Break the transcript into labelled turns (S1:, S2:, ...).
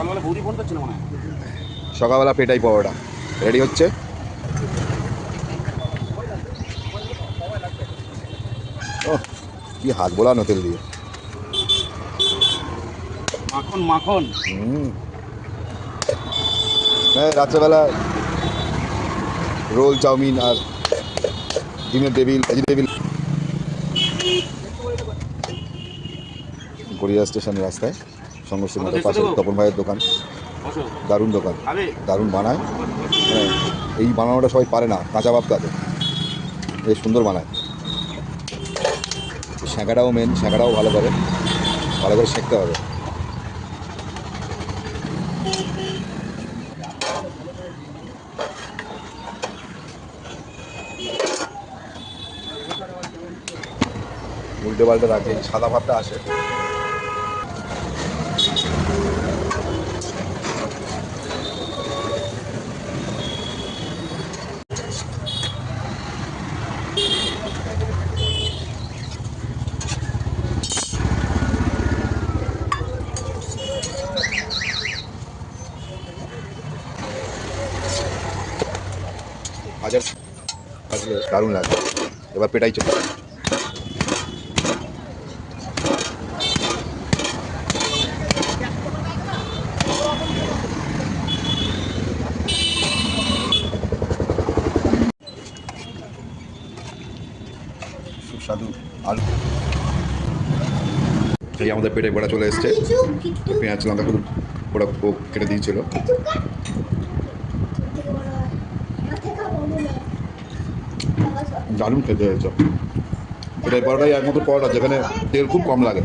S1: সকালবেলা বৌদি ফোন করছিল মনে হয়।
S2: সকালবেলা পেটাই পাওয়াটা রেডি হচ্ছে? ও কি হাত বোলানো তেল দিয়ে।
S1: মাখন মাখন।
S2: হুম। হ্যাঁ রাত্রেবেলা রোল চাউমিন আর ডিমের টেবিল ভেজিটেবিল গড়িয়া স্টেশনের রাস্তায়। মতো পাশে তপন ভাইয়ের দোকান। দারুণ দোকান। দারুণ বানায়। মানে এই বানানোটা সবাই পারে না কাঁচা ভাব কাজে বেশ সুন্দর বানায়। শ্যাঁকাটাও মেন শ্যাঁকাটাও ভালো করে। ভালো করে শেখতে হবে। উল্টে পাল্টে রাখে সাদা ভাবটা আসে। হাজার আসলে দারুণ লাগে এবার পেটাই চলে সুস্বাদু আলু এই আমাদের পেটে বেড়া চলে এসছে। পেঁয়াজ লঙ্কা খুব ওরা খুব কেটে দিয়েছিল। দারুণ খেতে হয়েছে। এটাই পরোটাই একমাত্র পরোটা যেখানে তেল খুব কম লাগে।